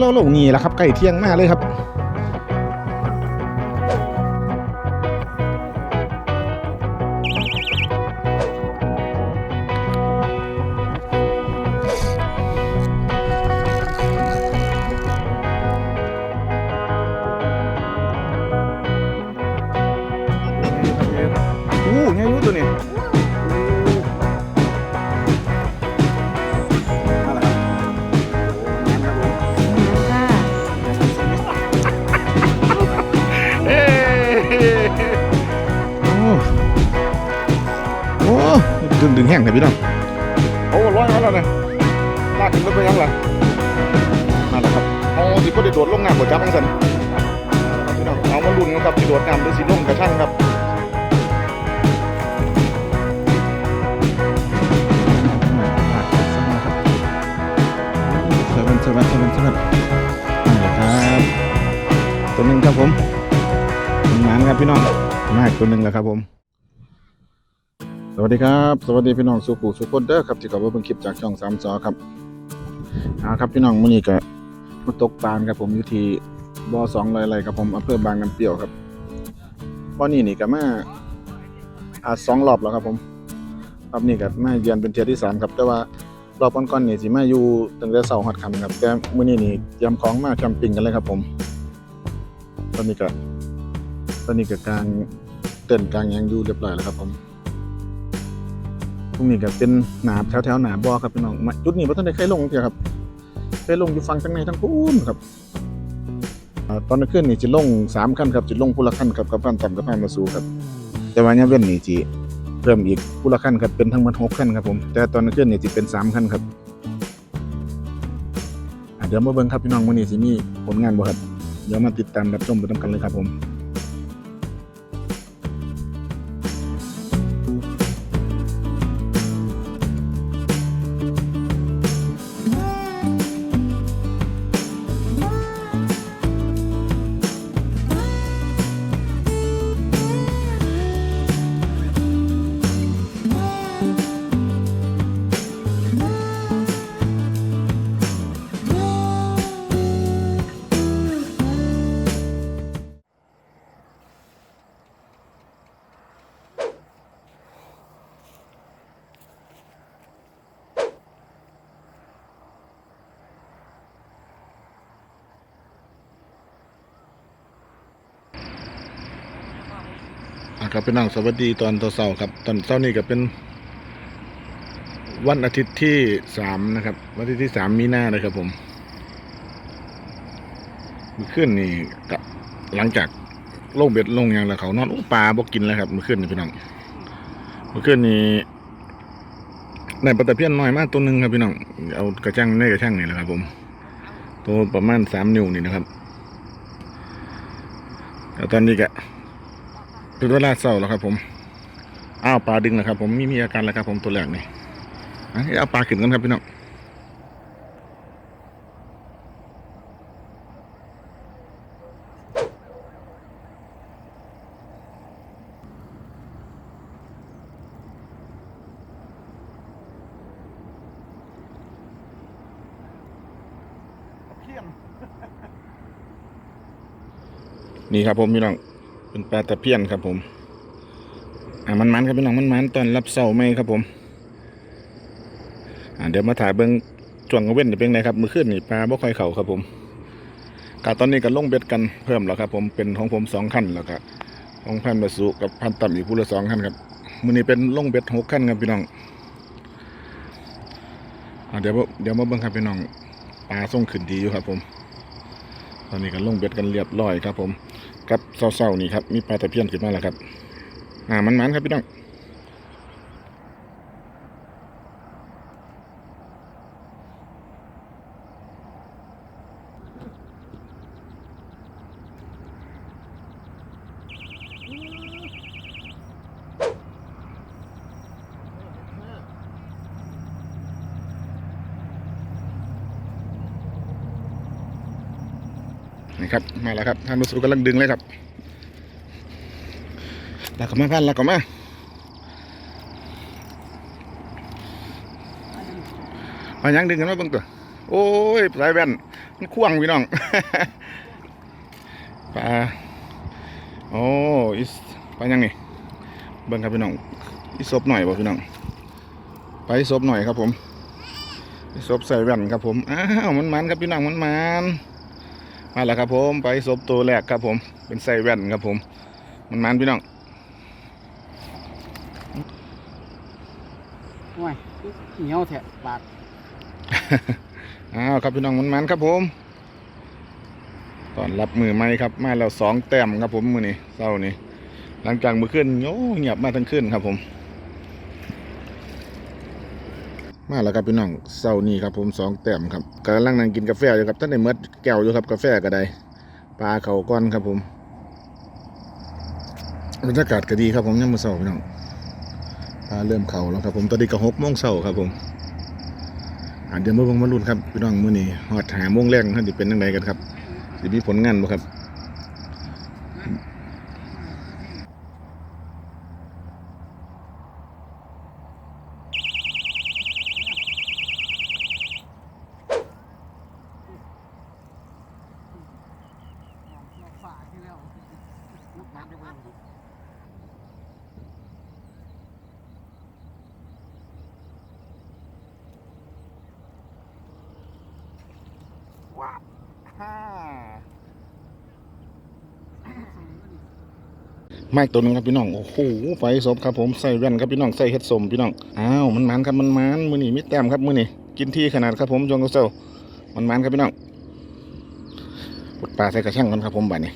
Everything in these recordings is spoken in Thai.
เราแล้วๆนี่แหละครับใกล้เที่ยงมากเลยครับ ดึงดึงแห้งเลยพี่น้องโอ้ร้อยมาแล้วนะลากขึ้นรถไปยังล่ะมาแล้วครับเอาสิก็ได้โดดลงน้ำบ่จับจังซั่นพี่น้องเอามาลุ้นกันครับสิโดดน้ำหรือสิลงกระชั่งครับเซเว่นเซเว่นเซเว่นเซเว่นนี่ครับตัวหนึ่งครับผมเป็นหมานครับพี่น้องมากตัวหนึ่งแล้วครับผม สวัสดีครับ สวัสดีพี่น้องสุขุสุขคนเด้อครับที่เขามาเบิ่งคลิปจากช่องสามจอครับเอาครับพี่น้องมื้อนี้ก็มาตกปลาครับผมอยู่ที่บ่อสองไรไรครับผมอำเภอบางน้ำเปรี้ยวครับบ่อนี้นี่ก็มาอ่าสองรอบแล้วครับผมรอบนี้ก็มาเยือนเป็นเทียที่สามครับ แต่ว่ารอบก่อนๆนี่สิมาอยู่ตั้งแต่เช้าฮอดคำครับแต่มื้อนี้นี่ยมของมาแคมปิ้งกันเลยครับผม ตอนนี้ก็ตอนนี้ก็กลางเต้นท์กลางยังอยู่เรียบร้อยแล้วครับผม ตรงนี้ก็เป็นหนาแถวแถวๆหนาบอครับพี่น้องจุดนี้บ่ทันได้เคยลงเที่ครับเคยลงอยู่ฝั่งทางในทางพูนครับตอนนี้ขึ้นนี่จะลงสามขั้นครับจะลงผู้ละขั้นครับกับพันต่ำกับพันมาสูครับ แต่ว่ายามเว้นนี่จิเพิ่มอีกผู้ละขั้นครับเป็นทั้งหมดหกขั้นครับผมแต่ตอนนี้ขึ้นนี่จะเป็นสามขั้นครับเดี๋ยวมาเบิ่งครับพี่น้องวันนี้สิมีผลงานบ่ครับเดี๋ยวมาติดตามรับชมไปด้วยกันเลยครับผม ครับพี่น้องสวัสดีตอนเช้าๆครับ ตอนเช้านี้ก็เป็น วันอาทิตย์ที่สามนะครับ วันอาทิตย์ที่สามมีนาเลยครับผมมื่อคืนนี่กับหลังจากลงเบ็ดลงหยังแล้วเขานอนอู้ปลาบ่กินแล้วครับมื่อคืนนี่พี่น้องมื่อคืนนี้ในปลาตะเพียนน้อยมากตัวหนึ่งครับพี่น้องเอากระชังในกระชังนี่แหละครับ ผม ตัวประมาณสามนิ้วนี่นะครับแล้วตอนนี้ก็ เป็นเวลาเศร้าแล้วครับ ผมอ้าวปลาดึงแล้วครับ ผมมีมีอาการแล้วครับ ผมตัวแรกนี่อะเอาปลาขึ้นกันครับพี่น้องนี่ครับผมพี่น้อง เป็นปลาตะเพียนครับผม อ่ามันมันๆครับพี่น้องมันมันๆตอนรับเสาไหมครับผม อ่าเดี๋ยวมาถ่ายเบิ้องช่วงกลางเว้นเป็นไงครับมือขึ้นนี่ปลาบ่ค่อยเข่าครับผมกาตอนนี้ก็ลงเบ็ดกันเพิ่มแล้วครับ ผมเป็นของผมสองขั้นแล้วก็ของพันประสุกับพันต่ำอีกผู้ละสองขั้นครับมือนี้เป็นลงเบ็ดหกขั้นครับพี่น้องอ่าเดี๋ยวเดี๋ยวมาเบิ้งครับพี่น้องปลาส่งขึ้นดีอยู่ครับผม ตอนนี้ก็ลงเบ็ดกันเรียบร้อยครับผม ครับเศร้าๆนี่ครับมีปลาตะเพียนขึ้นมาแล้วครับอ่ามันมันๆครับพี่น้อง มาแล้วครับท่านผู้ชมกำลังดึงเลยครับลากเข้ามาพันลากเข้ามาเอายังดึงกันมาเบิ่งตัวโอ้ยสายแว่นมันควงพี่น้องปลาโอ้อิสปลายังนี่เบิ่งครับพี่น้องอิศบหน่อยบ่พี่น้องไปอิศบหน่อยครับผมอิศบใส่แว่นครับผมอ้าวมันมันครับพี่น้องมันมัน มาแล้วครับผมไปอิศบตัวแรกครับผม เป็นใส่แว่นครับผม มันมันพี่น้องโอ้ยเหนียวแทะปากอ้าวครับพี่น้องมันมันครับผมตอนรับมือไม่ครับมาแล้วสองแต้มครับผมมือนี้เศร้านี้หลังจากมือขึ้นโอ้เงียบมาทั้งขึ้นครับผม มาแล้วครับพี่น้องเศร้านี้ครับผมสองแต้มครับกำลังนั่งกินกาแฟอยู่ครับท่านได้เมดแก้วอยู่ครับกาแฟก็ได้ปลาเขาก้อนครับผมบรรยากาศก็ดีครับผมยังมือเศร้าพี่น้องปลาเริ่มเขาแล้วครับผมตอนนี้ก็หกโมงเช้าครับผมอ่าเดี๋ยวมาเบิ่งมาลุ้นครับพี่น้องมื้อนี้ฮอดหาโมงแรงท่านสิเป็นจังไดกันครับสิมีผลงานบ่ครับ ฝาก ที่แล้วลูกหลานได้บ่ว้าฮ่าไม้ตัวหนึงครับพี่น้องโอ้โหไฟสมครับผมใส่แว่นครับพี่น้องใส่เฮ็ดสมพี่น้องอ้าวมันมันครับมันมันมือนี้มีแต้มครับมือนี้กินที่ขนาดครับผมจงเซลมันมันครับพี่น้องปลดปลาใส่กระชังกันครับผมบัดนี้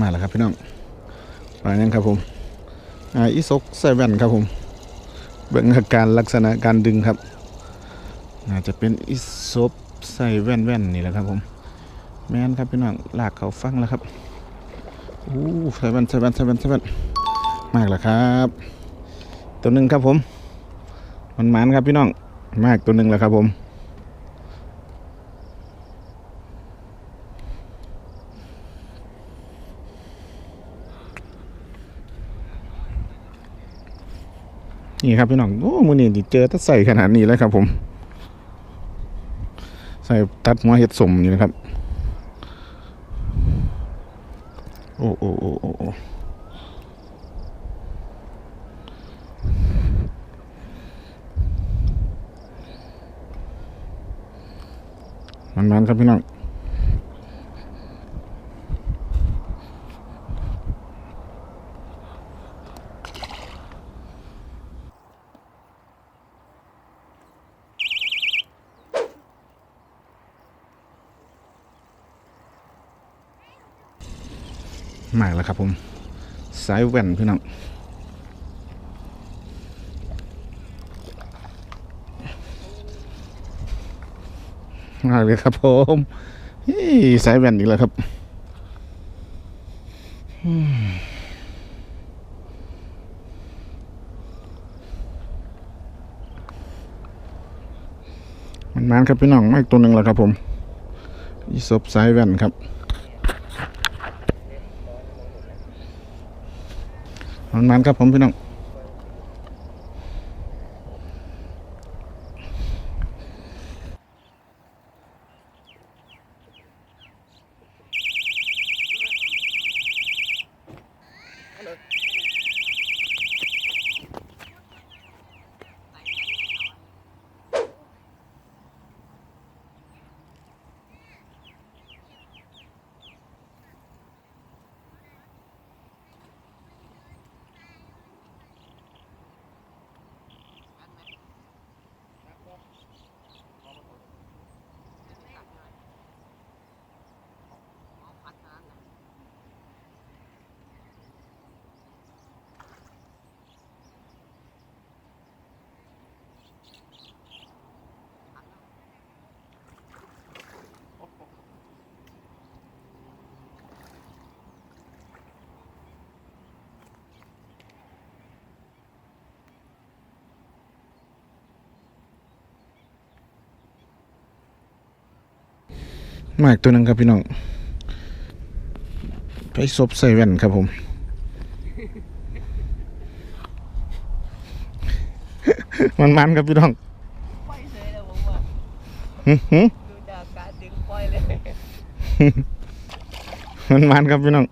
มาแล้วครับพี่น้องมายังครับผมอีซกใส่แว่นครับผม เบิ่งอาการลักษณะการดึงครับน่าจะเป็นอีซบใส่แว่นแว่นนี่แหละครับผม แม่นครับพี่น้องลากเขาฟังแล้วครับอู้ใส่แว่นใส่แว่นใส่แว่นใส่แว่นมากแล้วครับ ตัวหนึ่งครับผมมันมันครับพี่น้องมากตัวหนึ่งแล้วครับผม นี่ครับพี่น้องโอ้มือนี่เจอตัดใส่ขนาดนี้แล้วครับ ผม ใส่ตัดหัวเห็ดสมอยู่นะครับ โอ้โอ้โอ้โอ้มันมันๆครับพี่น้อง มากแล้วครับผมสายแว่นพี่น้องมากเลยครับผมสายแว่นอีกแล้วครับมันมันครับพี่น้องไม่ตัวหนึ่งแล้วครับผมอีศบสายแว่นครับ มันมันครับผมพี่น้อง มากตัวหนึงครับพี่น้องไปซบใส่แว่นครับผมมันมันๆครับพี่น้องปล่อยเลยนะผมว่าหึหึดูจากการดึงปล่อยเลยมันมันๆครับพี่น้อง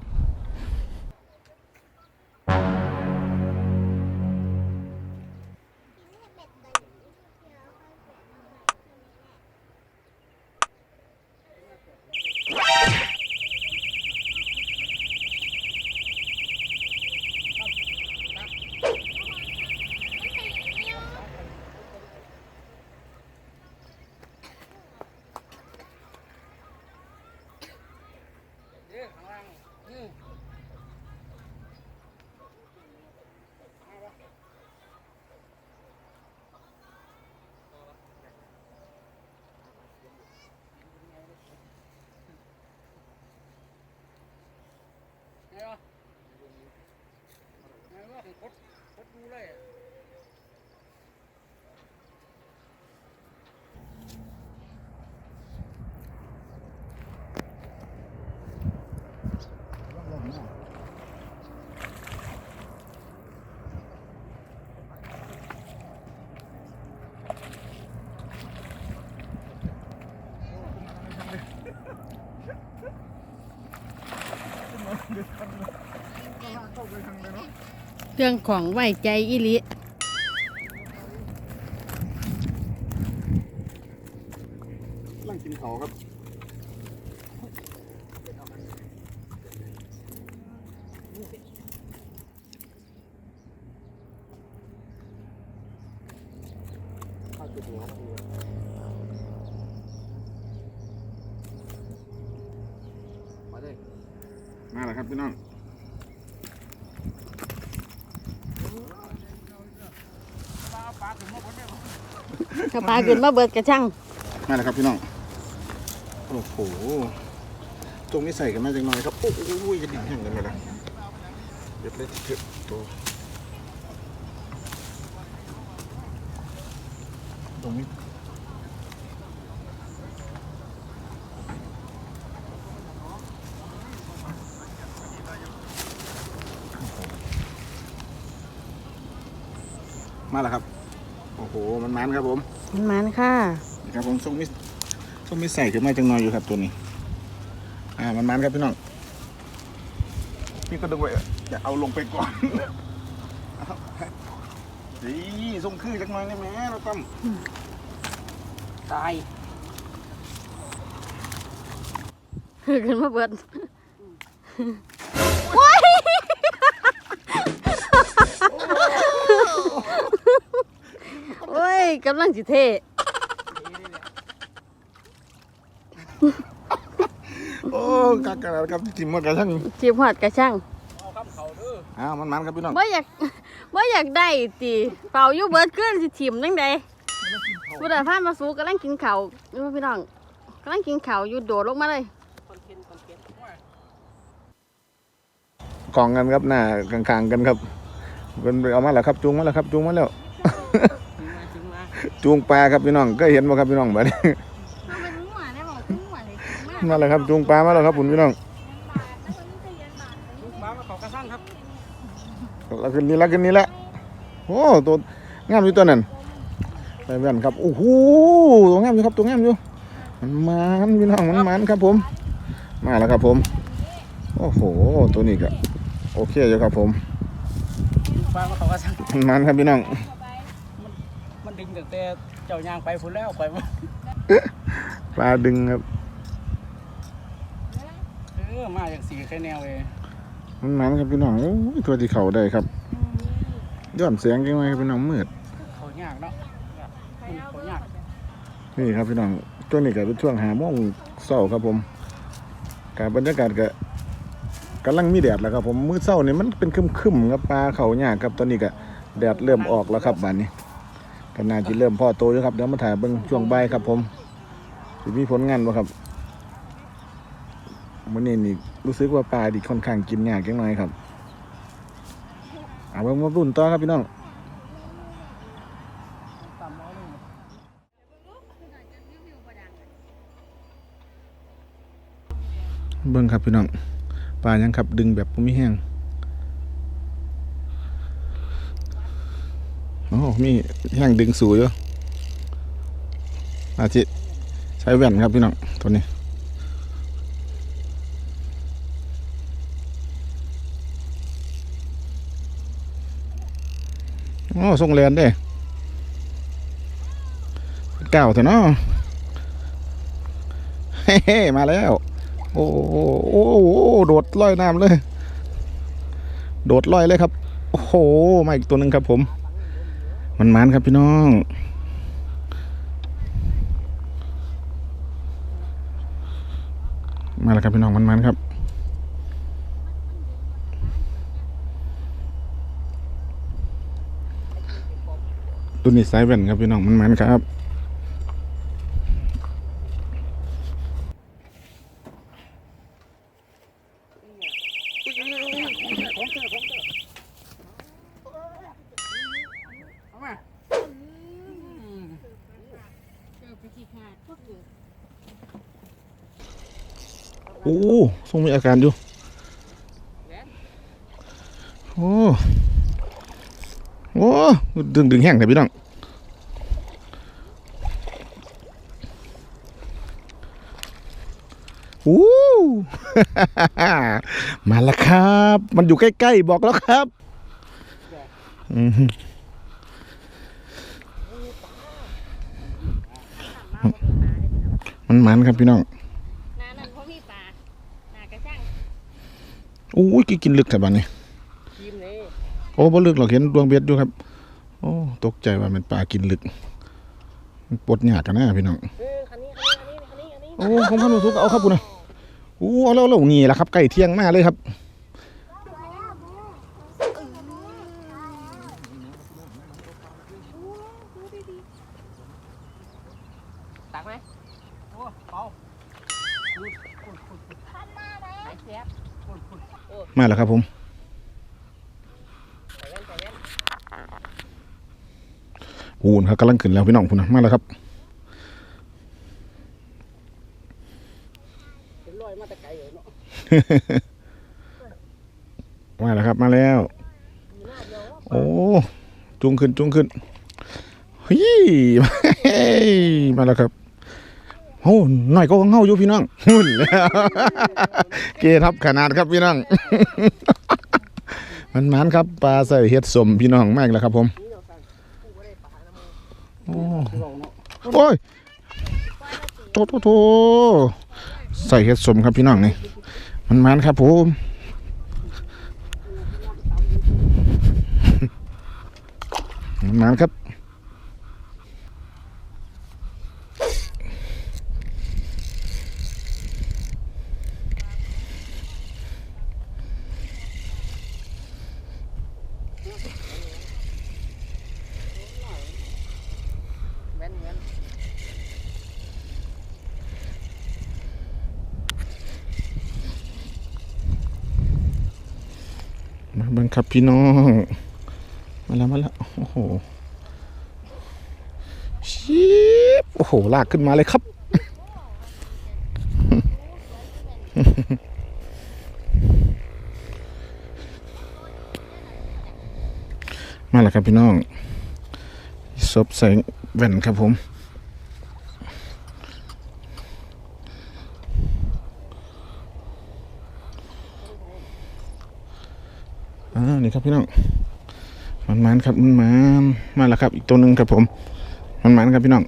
ไงวะผมกดกดดูเลย เครื่องของไหวใจอิลินั่งกินเขาครับมาเลยมาแล้วครับพี่น้อง กระ ปลาขึ้นมาเบิดกระช่างมาแล้วครับพี่น้องโอ้โหตรงนี้ใส่กันมาจังหน่อยครับโอ้โหจะดิ่งแห้งกันไปแล้วเดี๋ยวเล่นเถอะตัวตรงนี้มาแล้วครับ โอ้โห มันมันครับผมมันมันค่ะนี่ครับผมส้มมิส้มมิใส่ขึ้นมาจังหน่อยอยู่ครับตัวนี้ อ่า มันมันครับพี่น้อง พี่ก็ดึงไว้อย่าเอาลงไปก่อนเอานี่ส่งคือจังหน่อยได้ไหมเราตั้มตายขึ้นมาเบิด กำลังสิเทโอ้กักกันแล้วครับทิมหมดกันทั้งจีบหอดกระช่างเอาคำเขาเด้ออ้าวมันมันครับพี่น้องว่าอยากว่าอยากได้ตีเป่าอยู่เบิดขึ้นสิถิ่มจังใดบุตรพานมาสู้กำลังกินข้าวอยู่พี่น้องกำลังกินข้าวอยู่โดดลงมาเลยคอนเทนต์คอนเทนต์กองกันครับหน้ากลางๆกันครับกันไปเอามาแล้วครับจูงมาแล้วครับจูงมาแล้วถึงมาถึงมา จูงปลาครับพี่น้องก็เห็นบ่ครับพี่น้องบัดนี้มาแล้วครับจูงปลามาแล้วครับคุณพี่น้องลูกบ้ามาเขากระสั่งครับแล้วขึ้นนี้แล้วขึ้นนี้แล้วโอ้ตัวงามอยู่ตัวนั้นไปแว่นครับโอ้โหตัวงามอยู่ครับตัวงามอยู่มันมันพี่น้องมันมันครับผม มาแล้วครับผม โอ้โหตัวนี้ก็โอเคอยู่ครับผมลูกบ้ามาเขากระสั่งมันมันครับพี่น้องมัน ดึงตั้งแต่เจ้ายางไปพุ่นแล้วไปบ่ปลาดึงครับเออมาอย่างสีแค่แนวเลยมันมันครับพี่น้องโอ้ยตัวที่เขาได้ครับย้อนเสียงจังไงครับพี่น้องมืดเขายากเนาะมันเขายากนี่ครับพี่น้องตัวนี้ก็เป็นช่วงหาโมงเช้าครับผมการบรรยากาศก็กำลังมีแดดแล้วครับผมมื้อเช้านี่มันเป็นครึมๆครับปลาเขายากครับตอนนี้ก็แดดเริ่มออกแล้วครับบัดนี้ ก็น่าจะเริ่มพ่อโตอยู่ครับเดี๋ยวมาถ่ายเบิ่งช่วงใบครับผมสิมีผลงานบ่ครับมื้อนี้นี่รู้สึกว่าปลาดิค่อนข้างกินยากจังหน่อยครับเอาเบิ่งมารุ่นต่อครับพี่น้องตามน้องเบิ่งครับพี่น้องปลายังครับดึงแบบบ่มีแห้ง อ้มีแห้งดึงสูอยู่อาจิใช้แว่นครับพี่น้องตัวนี้โอ้ส่งแลนเด้เก่าเถอะเนาะเฮ้มาแล้วโอ้โหโอ้โหโดดลอยน้ำเลย โดดลอยเลยครับ โอ้โห มาอีกตัวหนึ่งครับผม มันมันครับพี่น้องมาแล้วครับพี่น้องมันมันครับตัวนี้ไซส์แว่นครับพี่น้องมันมันครับ โอ้ทรงมีอาการอยู่ โอ้โอ้ดึงดึงแห้งแต่พี่น้องโอ้มาแล้วครับ มันอยู่ใกล้ๆบอกแล้วครับมันมันครับพี่น้อง นานั่นเพราะมีปลาหนากระช่าง โอ้ยกินลึกแต่บ้านนี้ทีมนี้โอ้บ่ลึกหรอกเห็นดวงเบ็ดอยู่ครับ โอ้ตกใจว่ามันปลากินลึกมันปวดหยากกันนะพี่น้องเออคันนี้คันนี้คันนี้คันนี้คันนี้โอ้ของพันธุ์สุกเอาครับคุณนะโอ้เอาแล้วแล้วนี่แหละครับใกล้เที่ยงมากเลยครับ ตักไหมโอ้เบาขุดขุดขุดขุดไหนเสียบขุดขุดโอ้ มาแล้วครับผมใส่แว่นใส่แว่นปูนครับกำลังขึ้นแล้วพี่น้องคุณนะมาแล้วครับเป็นรอยมาแต่ไกลเลยเนาะมาแล้วครับมาแล้ว โอ้จุงขึ้นจุงขึ้นเฮ้ยมาแล้วครับ โอ้หน่อยก็ของเฮาอยู่พี่น้องหุ่นแล้วเกทับขนาดครับพี่น้อง มันมันครับปลาใส่เห็ดสมพี่น้องมากแล้วครับผม โอ้โอ้ยโตโตโตใส่เห็ดสมครับพี่น้องนี่ มันมันครับผมมันมันครับ แว่นแว่น มาเบัง ครับพี่น้อง มาแล้วมาแล้ว โอ้โหชิบโอ้โห ลากขึ้นมาเลยครับ มาแล้วครับพี่น้องซบใส่แว่นครับผม นี่ครับพี่น้องมันมันครับมันมันมาแล้วครับ อีกตัวหนึ่งครับผมมันมันครับพี่น้อง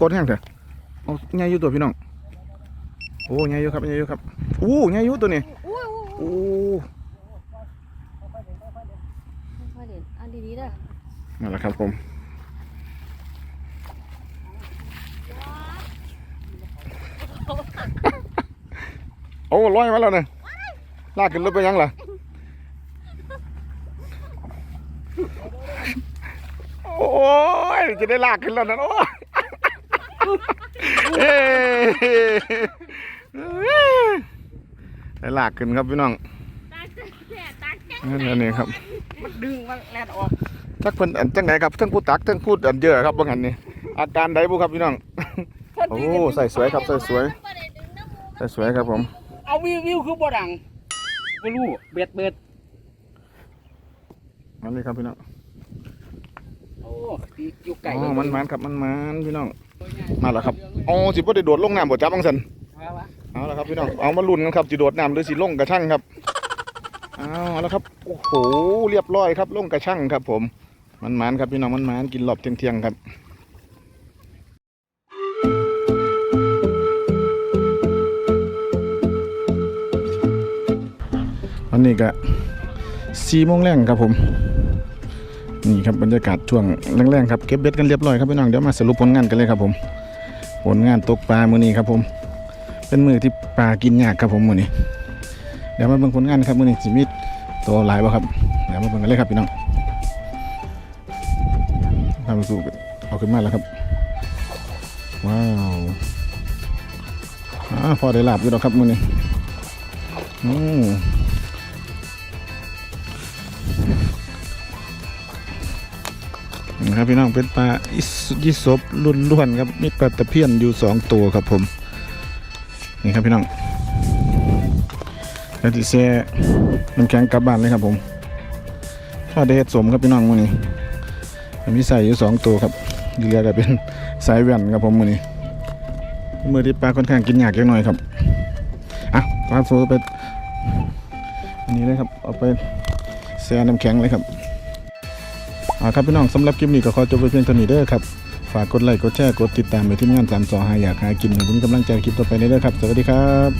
กดแห้งเถอะโอ้ง่ายอยู่ตัวพี่น้องโอ้ง่ายอยู่ครับง่ายอยู่ครับโอ้ง่ายอยู่ตัวนี้อู้อู้โอ้ดีๆเด้อนั่นแหละครับผมโอ้ลอยมาแล้วเนี่ยลากขึ้นรถไปยังล่ะโอ้ยจะได้ลากขึ้นแล้วนะโอ้ย เอ้ยได้ลากขึ้นครับพี่น้องตาแก่ตาแก่นั่นนี่ครับ มันดึงมันแล่นออกทักเพิ่นอันจังไหนครับทั้งผู้ตักทั้งพูดอันเยอะครับบางอันนี่อาการใดบุครับพี่น้อง โอ้ใส่สวยครับใส่สวยใส่สวยครับผม เอาวิววิวคือบ่ดังบ่รู้เบ็ดเบ็ดนั่นนี่ครับพี่น้องโอ้ตีอยู่ไก่อ๋อมันมันครับมันมันพี่น้อง มาแล้วครับอ๋อสิบ่ได้โดดลงน้ำบ่จับบังสันเอาวะเอาละครับพี่น้องเอามาลุ้นกันครับสิโดดน้ำหรือสิลงกระชังครับเอาแล้วครับโอ้โหเรียบร้อยครับลงกระชังครับ ผมมันมันครับพี่น้องมันมันกินรอบเที่ยงๆครับวันนี้ก็สี่โมงแรงครับผม นี่ครับบรรยากาศช่วงแรงๆครับเก็บเบ็ดกันเรียบร้อยครับพี่น้องเดี๋ยวมาสรุปผลงานกันเลยครับผม ผลงานตกปลามือนี้ครับผม เป็นมือที่ปลากินยากครับผมมือนี้ เดี๋ยวมาเบิ่งผลงานครับมือนี้สิมีตัวหลายบ่ครับเดี๋ยวมาเบิ่งกันเลยครับพี่น้องทำสู้เอาขึ้นมาแล้วครับ ว้าวอ่าพอได้หลาบอยู่แล้วครับมือนี้อืม ครับพี่น้องเป็นปลาอิสยิศบรุ่นล้วนครับมีปลาตะเพียนอยู่สองตัวครับผมนี่ครับพี่น้องแล้วที่แซ่น้ำแข็งกลับบ้านเลยครับผมทอดได้เฮ็ดสมครับพี่น้องมือนี้มีใส่อยู่สองตัวครับที่เหลือก็เป็นสายแว่นครับผมมือนี้มือที่ปลาค่อนข้างกินยากจังหน่อยครับอะปลาโซไปอันนี้เลยครับเอาไปแช่น้ำแข็งเลยครับ เอาครับพี่น้องสำหรับคลิปนี้ก็ขอจบไปเพียงเท่านี้เด้อครับ ฝากกดไลค์กดแชร์กดติดตามไปที่งานสามสอหาอยากหากินให้ผมมีกำลังใจคลิปต่อไปเด้อครับ สวัสดีครับ